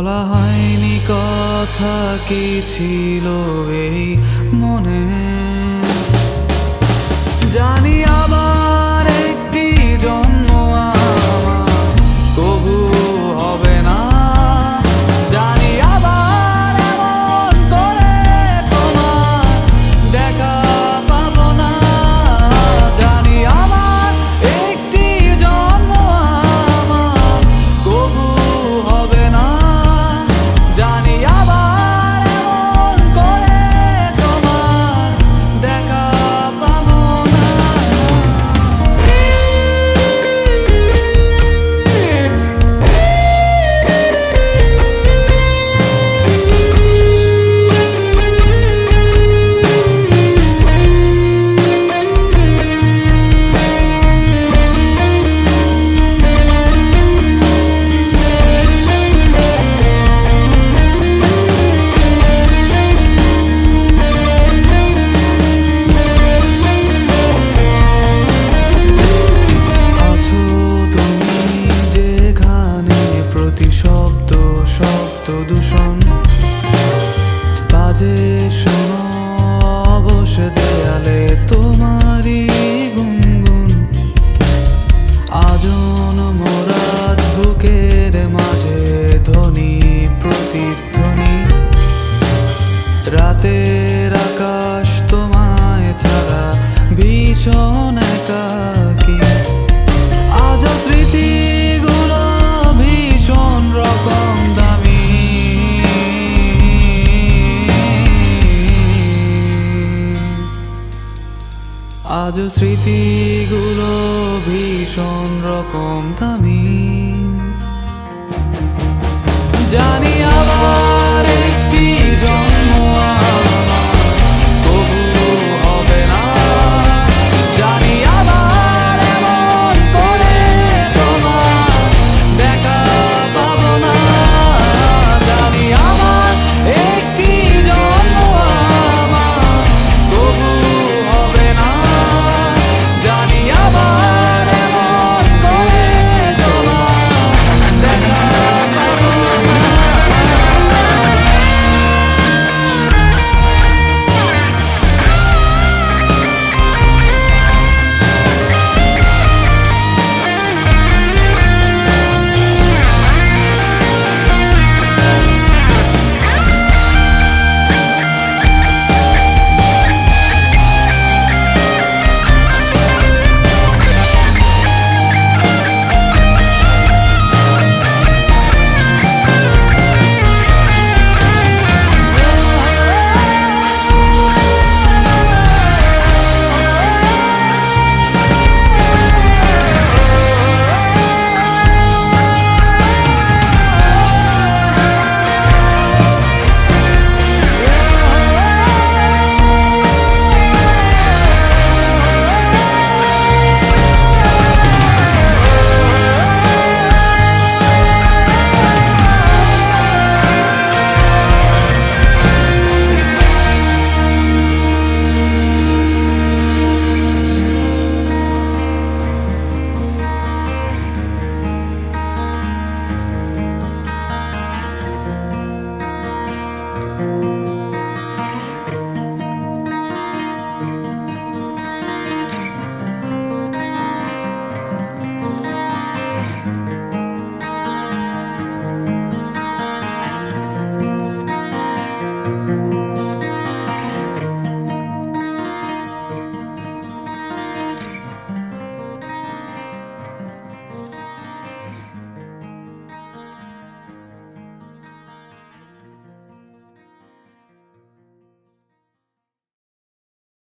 বলা হয়নি কথা কি ছিল এই মনে? ভীষণ একাকি। আজ স্মৃতিগুলো ভীষণ রকম দামি। স্মৃতিগুলো ভীষণ রকম দামি। জানি আবার